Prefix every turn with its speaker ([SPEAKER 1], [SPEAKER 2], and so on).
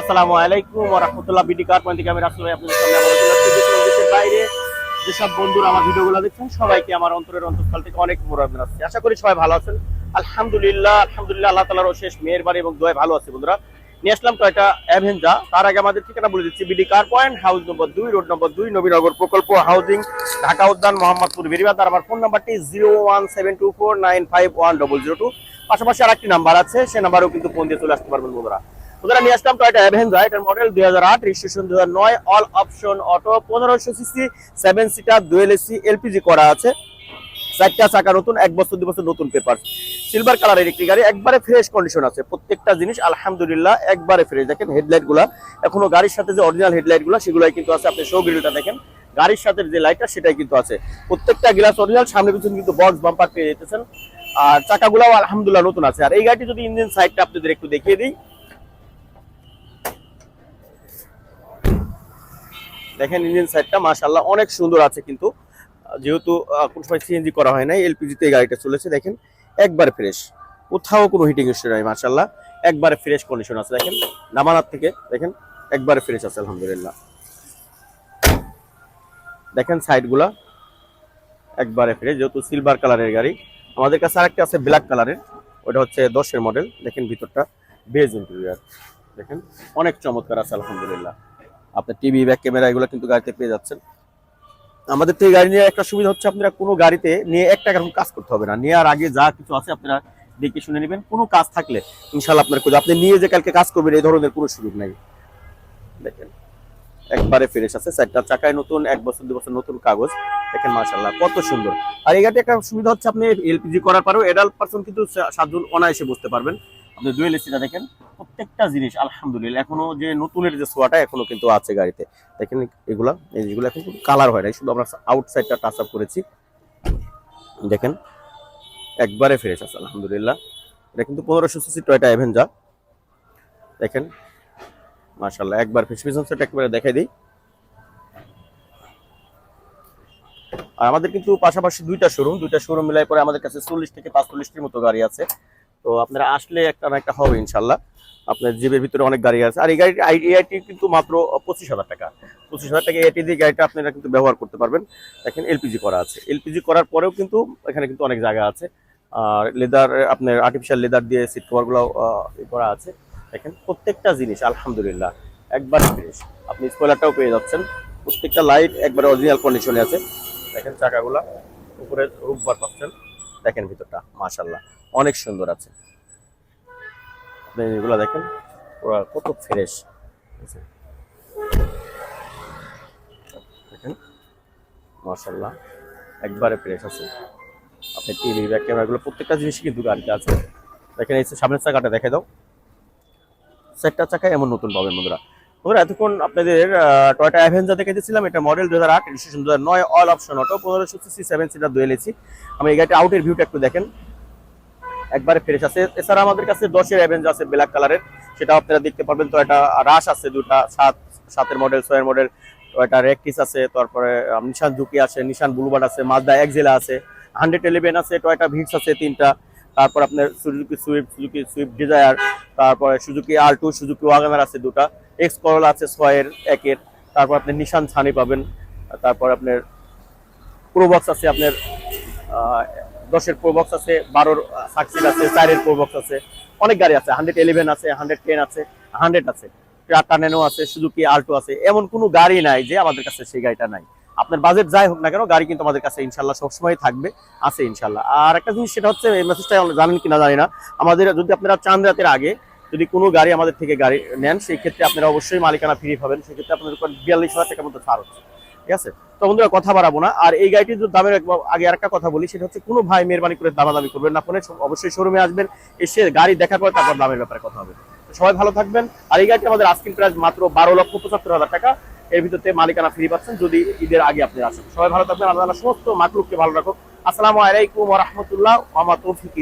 [SPEAKER 1] আসসালামু আলাইকুম রাহমাতুল্লাহ বিডি কার পয়েন্ট থেকে আমি রাসূল ভাই, আপনাদের সামনে এবং বাইরে। যেসব বন্ধুরা আমার ভিডিওগুলো দেখছেন, সবাইকে আমার অন্তরের অন্তঃস্থল থেকে অনেক মোরাদ আসছে আশা করি সবাই ভালো আছেন। আলহামদুলিল্লাহ আলহামদুলিল্লাহ, আল্লাহ তাআলার অশেষ মেহেরবানি এবং দোয়ায় ভালো আছে বন্ধুরা। নিয়ে আসলাম তো এটা অ্যাভেঞ্জা তার আগে আমাদের ঠিকানা বলে দিচ্ছি, BD car point, house number দুই, রোড নম্বর দুই, নবীনগর প্রকল্প হাউজিং, ঢাকা উদ্যান, মোহাম্মদপুর বেরিবাদ। আমার ফোন নাম্বারটি zero one seven two four nine five one double zero two. পাশাপাশি আর একটি নাম্বার আছে, সে নাম্বারেও কিন্তু ফোন দিয়ে চলে আসতে পারবেন বন্ধুরা। বন্ধুরা নিয়ে আসলাম টয়টা এটার মডেল দুই হাজার আট রেজিস্ট্রেশন নয় অল অপশন অটো পনেরোশো CC seven seater dual AC LPG করা আছে। চারটা চাকা নতুন, এক বছর দু বছর নতুন পেপার সিলভার কালারের একটি গাড়ি, একবারে ফ্রেশ কন্ডিশন আছে। প্রত্যেকটা জিনিস, আলহামদুলিল্লাহ, একবারে ফ্রেশ দেখেন এখনও গাড়ির সাথে যে অরিজিনাল হেডলাইটগুলা কিন্তু আছে। আপনি শো গ্রিলটা দেখেন, গাড়ির সাথে যে লাইটটা সেটাই কিন্তু আছে। প্রত্যেকটা গ্লাস অরিজিনাল সামনে পিছনে কিন্তু বক্স বাম্পার পেয়ে যেতেছেন। আর চাকাগুলাও আলহামদুলিল্লাহ নতুন আছে। আর এই গাড়িটি যদি ইঞ্জিন সাইডটা আপনাদের একটু দেখিয়ে দিই দেখেন ইঞ্জিন সাইডটা মাশাআল্লাহ, অনেক সুন্দর আছে কিন্তু। যেহেতু কোনো সময় সিএনজি করা হয় নাই এলপিজিতে গাড়িটা চলেছে, দেখেন, একবার ফ্রেশ কোথাও কোনো হিটিং ইস্যু নাই, মাশাআল্লাহ, একবারে ফ্রেশ কন্ডিশন আছে, দেখেন, নামানার থেকে, দেখেন, একবারে ফ্রেশ আছে, আলহামদুলিল্লাহ। দেখেন সাইডগুলা একবারে ফ্রেশ যেহেতু সিলভার কালারের গাড়ি। আমাদের কাছে আরেকটা আছে ব্ল্যাক কালারের ওটা হচ্ছে দশের মডেল দেখেন ভিতরটা, বেজ ইন্টেরিয়ার দেখেন, অনেক চমৎকার আছে, আলহামদুলিল্লাহ। আপনার টিভি ব্যাক ক্যামেরা, এগুলো কিন্তু গাড়িতে পেয়ে যাচ্ছেন। আমাদের থেকে গাড়ি নিয়ে একটা সুবিধা হচ্ছে আপনারা কোনো গাড়িতে নিয়ে এক টাকার কাজ করতে হবে না। নেওয়ার আগে যা কিছু আছে আপনারা দেখে শুনে নেবেন। কোনো কাজ থাকলে ইনশাল্লাহ আপনার খুঁজে আপনি নিয়ে যে কালকে কাজ করবেন, এই ধরনের কোনো সুযোগ নাই। দেখেন, একবারে ফ্রেশ আছে। চারটা চাকায় নতুন, এক বছর দু বছর নতুন কাগজ। দেখেন মাশাল্লাহ কত সুন্দর। আর এই গাড়িতে একটা সুবিধা হচ্ছে আপনি এলপিজি করার পরেও এডাল্ট পার্সন কিন্তু সাতজন অনায়াসে বসতে পারবেন। আপনি দুয়েল এসিটা দেখেন, প্রত্যেকটা জিনিস, আলহামদুলিল্লাহ, এখনও যে নতুনের যে সোয়াটা এখনও কিন্তু আছে গাড়িতে। দেখেন এগুলা, এই যেগুলো এখন কালার হয় নাই শুধু আমরা আউটসাইডটা টাচ আপ করেছি। দেখেন, একবারে ফ্রেশ আছে, আলহামদুলিল্লাহ। এটা কিন্তু পনেরোশো সিসি টয়টা অ্যাভেঞ্জা দেখেন মাশাল্লাহ একবার ফেস পিছন সেট একবারে দেখাই দিই। আর আমাদের কিন্তু পাশাপাশি দুইটা শোরুম দুইটা শোরুম মিলাই করে আমাদের কাছে চল্লিশ থেকে পাঁচচল্লিশটির মতো গাড়ি আছে। তো আপনারা আসলে একটা না একটা হবে ইনশাল্লাহ। আপনার জিপের ভিতরে অনেক গাড়ি আছে। আর এই গাড়িটি এআইটি কিন্তু মাত্র পঁচিশ হাজার টাকা। পঁচিশ হাজার টাকা এআইটি দিয়ে গাড়িটা আপনারা কিন্তু ব্যবহার করতে পারবেন। দেখেন এলপিজি করা আছে। এলপিজি করার পরেও কিন্তু এখানে কিন্তু অনেক জায়গা আছে। আর লেদার, আপনার আর্টিফিশিয়াল লেদার দিয়ে সিট কভারগুলো করা আছে। দেখেন প্রত্যেকটা জিনিস, আলহামদুলিল্লাহ, একবার ফ্রেশ আপনি স্পয়লারটাও পেয়ে যাচ্ছেন। প্রত্যেকটা লাইট একবার অরিজিনাল কন্ডিশনে আছে। দেখেন চাকাগুলা উপরে রূপবার পাচ্ছেন। দেখেন ভিতরটা মাশাল্লাহ অনেক সুন্দর আছে। এগুলো দেখেন, ওরা কত ফ্রেশ। দেখেন মাশাল্লাহ একবারে ফ্রেশ আছে। আপনি টিভি, ব্যাক ক্যামেরাগুলো, প্রত্যেকটা জিনিসই কিন্তু গাড়িতে আছে। দেখেন, এই সামনের চাকাটা দেখে দাও। চারটা চাকায় এমন নতুন পাবেন বন্ধুরা। বন্ধুরা, এতক্ষণ আপনাদের টয়টা অ্যাভেঞ্জা দেখে দিয়েছিলাম। এটা মডেল দু হাজার আট রেজিস্ট্রেশন দু হাজার নয় অল অপশন অটো পনেরোশো CC seven seater dual AC আমি এই গাড়িটা আউটের ভিউটা একটু দেখেন। একবারে ফ্রেশ আছে। এছাড়া আমাদের কাছে দশের অ্যাভেঞ্জ আছে ব্ল্যাক কালারের সেটা আপনারা দেখতে পারবেন। তো এটা রাশ আছে দুটা, সাত, সাতের মডেল ছয়ের মডেল এটা রেকটিস আছে, তারপরে নিশান জুকি আছে নিশান ব্লুবার্ড আছে মাজদা এক্সেলা আছে হান্ড্রেড ইলেভেন আছে টয়টা ভিক্স আছে তিনটা। তারপর আপনার Suzuki Swift Suzuki Swift Dzire তারপরে সুজুকি আর টু সুজুকি ওয়াগানার আছে দুটা। এক্স করল আছে ছয়ের, একের। তারপর আপনি নিশান ছানি পাবেন। তারপর আপনার প্রোবক্স আছে আপনার দশের প্রোবক্স আছে, বারোর সাকসিড আছে, চারের প্রোবক্স আছে। অনেক গাড়ি আছে হান্ড্রেড ইলেভেন আছে হান্ড্রেড টেন আছে হান্ড্রেড আছে। টাটা ন্যানো আছে, সুজুকি আল্টো আছে। এমন কোনো গাড়ি নাই যে আমাদের কাছে সেই গাড়িটা নাই। আপনার বাজেট যাই হোক না কেন, গাড়ি কিন্তু আমাদের কাছে ইনশাল্লাহ সবসময় থাকবে, আছে ইনশাল্লাহ। আর একটা জিনিস সেটা হচ্ছে, এই মেসেজটা জানেন কিনা জানি না, আমাদের যদি আপনারা চাঁদ রাতের আগে যদি কোনো গাড়ি আমাদের থেকে গাড়ি নেন, সেই ক্ষেত্রে আপনারা অবশ্যই মালিকানা ফ্রি পাবেন। সেক্ষেত্রে আপনাদের বিয়াল্লিশ হাজার টাকার মতো ছাড় হচ্ছে। ঠিক আছে? তো বন্ধুরা, কথা বাড়াবো না। আর এই গাড়িটির দামের আগে আরেকটা কথা বলি, সেটা হচ্ছে কোনো ভাই মেহরবানি করে দামাদামি করবেন না। ফোনে অবশ্যই শোরুমে আসবেন, এসে গাড়ি দেখার পর তারপর দামের ব্যাপারে কথা হবে। সবাই ভালো থাকবেন। আর এই গাড়িটি আমাদের আস্কিং প্রাইস মাত্র বারো লক্ষ পঁচাত্তর হাজার টাকা। এর ভিতরতে মালিকানা ফ্রি পাচ্ছেন যদি ঈদের আগে আপনি আসেন। সবাই ভালো থাকবেন, আল্লাহ সমস্ত মাকলুককে ভালো রাখুক। আসসালামু আলাইকুম রাহমাতুল্লাহ ওয়া তৌফিক